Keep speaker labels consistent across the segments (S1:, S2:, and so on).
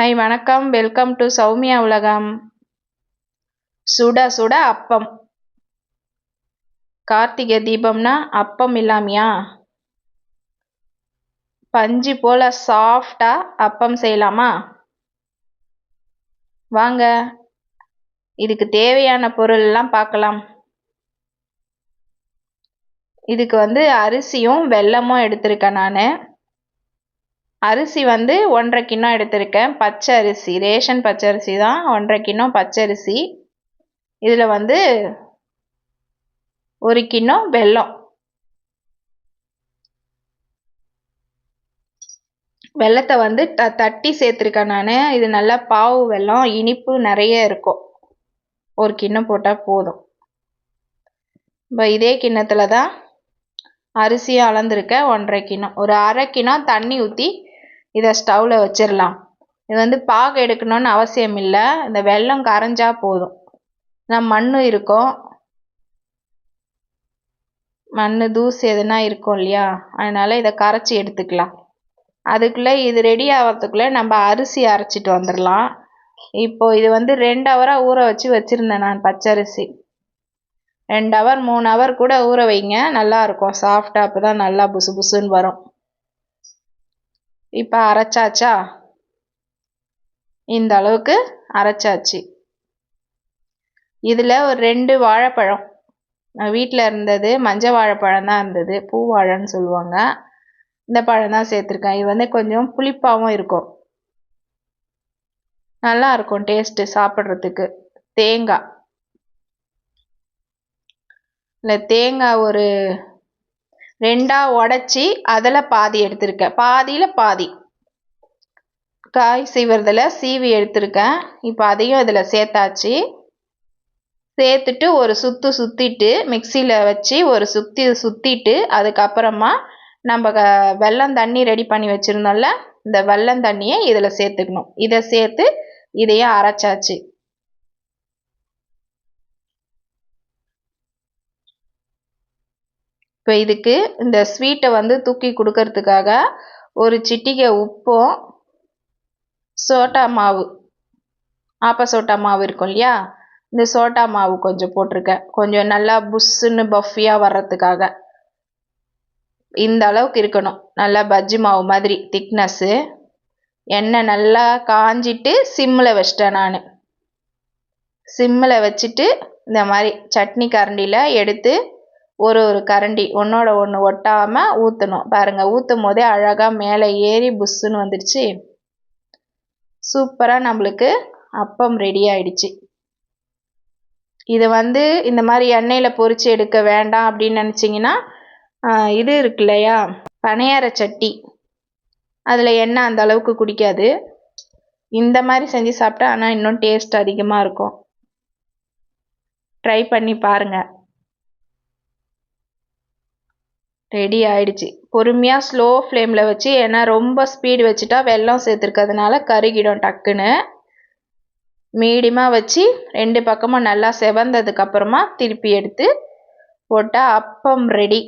S1: Hi வணக்கம். Welcome to Soumya உலகம். சுட சுட அப்பம். கார்த்திகை தீபம்னா அப்பம் இல்லாமையா? பஞ்சு போல சாஃப்டா அப்பம் செய்யலாமா? வாங்க. இதுக்கு தேவையான பொருள் எல்லாம் பார்க்கலாம். இதுக்கு வந்து அரிசியும் வெல்லமும் எடுத்திருக்கேன் நான். அரிசி வந்து ஒன்றரை கிண்ணம் எடுத்திருக்கேன். பச்சை அரிசி ரேஷன் பச்சை அரிசி தான். ஒன்றரை கிண்ணம் பச்சை அரிசி. இதில் வந்து ஒரு கிண்ணம் வெல்லம். வெள்ளத்தை வந்து த தட்டி சேர்த்துருக்கேன் நான். இது நல்லா பாவு வெல்லம் இனிப்பு நிறைய இருக்கும். ஒரு கிண்ணம் போட்டால் போதும். இப்போ இதே கிண்ணத்தில் தான் அரிசியும் அளந்துருக்கேன். ஒன்றரை கிண்ணம். ஒரு அரை கிண்ணம் தண்ணி ஊற்றி இதை ஸ்டவ்வில் வச்சிடலாம் இது வந்து பாகு எடுக்கணும்னு அவசியம் இல்லை. இந்த வெல்லம் கரைஞ்சா போதும். நான் மண் இருக்கும். மண் தூசு எதுனா இருக்கும் இல்லையா? அதனால் இதை கரைச்சி எடுத்துக்கலாம். அதுக்குள்ளே இது ரெடி ஆகிறதுக்குள்ளே நம்ம அரிசி அரைச்சிட்டு வந்துடலாம் இப்போது இது வந்து ரெண்டு ஹவராக ஊற வச்சு வச்சுருந்தேன் நான் பச்சரிசி. ரெண்டு ஹவர் மூணு ஹவர் கூட ஊற வைங்க. நல்லாயிருக்கும் சாஃப்டாக அப்போ தான் நல்லா புசு புசுன்னு வரும். இப்போ அரைச்சாச்சா? இந்த அளவுக்கு அரைச்சாச்சு. இதில் ஒரு ரெண்டு வாழைப்பழம். வீட்டில் இருந்தது மஞ்சள் வாழைப்பழம் தான் இருந்தது பூ வாழைன்னு சொல்லுவாங்க. இந்த பழம் தான் சேர்த்துருக்கேன். இது வந்து கொஞ்சம் புளிப்பாகவும் இருக்கும். நல்லா இருக்கும் டேஸ்ட்டு சாப்பிட்றதுக்கு. தேங்காய். இல்லை தேங்காய் ஒரு ரெண்டாக உடச்சி அதில் பாதி எடுத்திருக்கேன் பாதியில் பாதி. காய் சீவுறதில் சீவி எடுத்திருக்கேன். இப்போ அதையும் இதில் சேர்த்தாச்சு. சேர்த்துட்டு ஒரு சுற்று சுற்றிட்டு மிக்சியில் வச்சு ஒரு சுற்றி சுற்றிட்டு அதுக்கப்புறமா நம்ம க வெல்லம் தண்ணி ரெடி பண்ணி வச்சுருந்தோம்ல இந்த வெல்லம் தண்ணியை இதில் சேர்த்துக்கணும். இதை சேர்த்து இதையும் அரைச்சாச்சு. இப்போ இதுக்கு இந்த ஸ்வீட்டை வந்து தூக்கி கொடுக்கறதுக்காக ஒரு சிட்டிகை உப்பும் சோட்டா மாவு ஆப்ப சோட்டா மாவு இருக்கும் இல்லையா? இந்த சோட்டா மாவு கொஞ்சம் போட்டிருக்கேன். கொஞ்சம் நல்லா புஷ்ஷுன்னு பஃபியாக வர்றதுக்காக. இந்த அளவுக்கு இருக்கணும். நல்லா பஜ்ஜி மாவு மாதிரி திக்னஸ்ஸு எண்ணெய் நல்லா காஞ்சிட்டு சிம்மில் வச்சிட்டேன் நான். சிம்மில் வச்சுட்டு இந்த மாதிரி சட்னி கரண்டியில் எடுத்து ஒரு ஒரு கரண்டி ஒன்றோட ஒன்று ஒட்டாமல் ஊற்றணும் பாருங்கள் ஊற்றும் போதே அழகாக மேலே ஏறி புஷ்ஷுன்னு வந்துடுச்சு. சூப்பராக நம்மளுக்கு அப்பம் ரெடி ஆயிடுச்சு. இது வந்து இந்த மாதிரி எண்ணெயில் பொறிச்சு எடுக்க வேண்டாம் அப்படின்னு நினச்சிங்கன்னா இது இருக்கு இல்லையா? பனையார சட்டி. அதில் எண்ணெய் அந்த அளவுக்கு குடிக்காது. இந்த மாதிரி செஞ்சு சாப்பிட்டா ஆனால் இன்னும் டேஸ்ட் அதிகமாக இருக்கும். ட்ரை பண்ணி பாருங்கள் ரெடி ஆயிடுச்சு. பொறுமையாக ஸ்லோ ஃப்ளேமில் வச்சு ஏன்னா ரொம்ப ஸ்பீடு வச்சுட்டா வெல்லம் சேர்த்துருக்கிறதுனால கருகிடும் டக்குன்னு. மீடியமாக வச்சு ரெண்டு பக்கமும் நல்லா செவந்ததுக்கப்புறமா திருப்பி எடுத்து போட்டால் அப்பம் ரெடி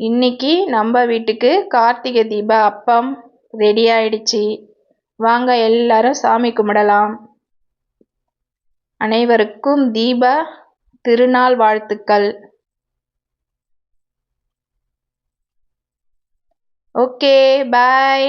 S1: இன்னைக்கு நம்ம வீட்டுக்கு கார்த்திகை தீப அப்பம் ரெடி ஆயிடுச்சு. வாங்க எல்லாரும் சாமி கும்பிடலாம். அனைவருக்கும் தீப திருநாள் வாழ்த்துக்கள். Okay bye.